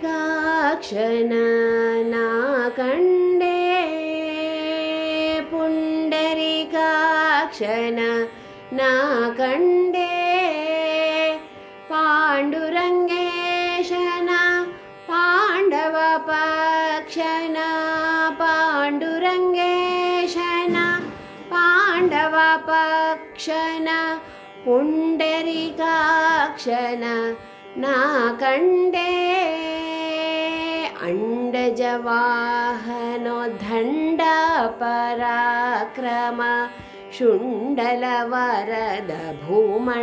पुण्डरिकाक्षन नाकण्डे पुण्डरिकाक्षन नाकण्डे पाण्डुरङ्गेशन पाण्डवपक्षन पाण्डुरङ्गेशन पाण्डवपक्षन पुण्डरिकाक्षन नाकण्डे अण्डजवाहनोद्दण्डपराक्रम शुण्डलवरद भूमण्डलभरितना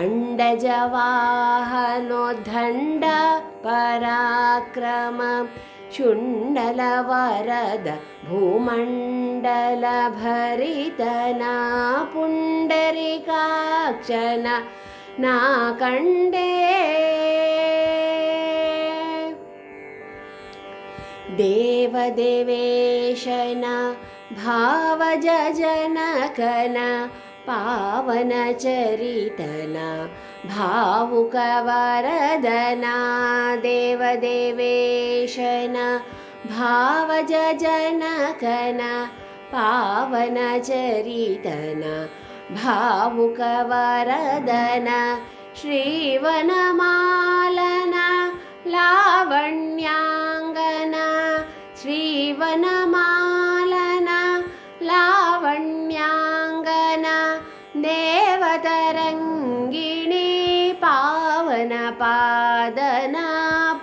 अण्डजवाहनोद्दण्डपराक्रम शुण्डलवरद पुण्डरिकाक्षन नाकण्डे देवदेवेशन भावजनकन पावनचरितना भावुकवरदना देवदेवेशन भावजनकन पावनचरितना भावुकवरदन श्रीवनमालना लावण्याङ्गना श्रीवनमालना लावण्याङ्गना देवतरङ्गिणी पावनपादना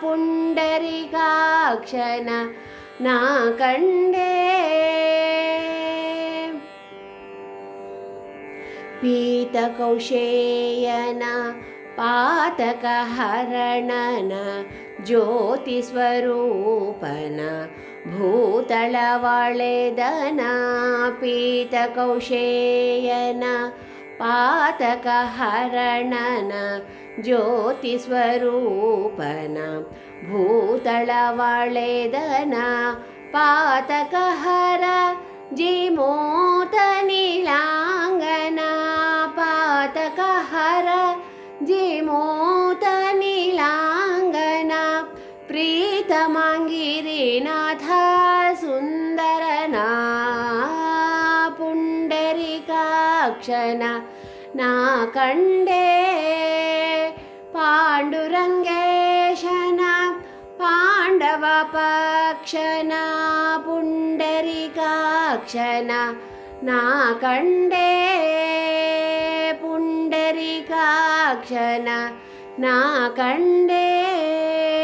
पुण्डरिकाक्षन नाकण्डे पीतकौशेयन पातकहरणन ज्योतिस्वरूपन भूतलवळेदना पीतकौशेयन पातकहरणन ज्योतिस्वरूपन भूतलवळेदना पातकहर जिमोतनिलाङ्गना जिमोतनिलाङ्गना प्रीतमाङ्गिरिनाथ सुन्दरना पुण्डरिकाक्षन नाकण्डे पाण्डुरङ्गेशन पाण्डवपक्षन पुण्डरिकाक्षन नाकण्डे ಕ್ಷಣ ನಾ ಕಂಡೇ.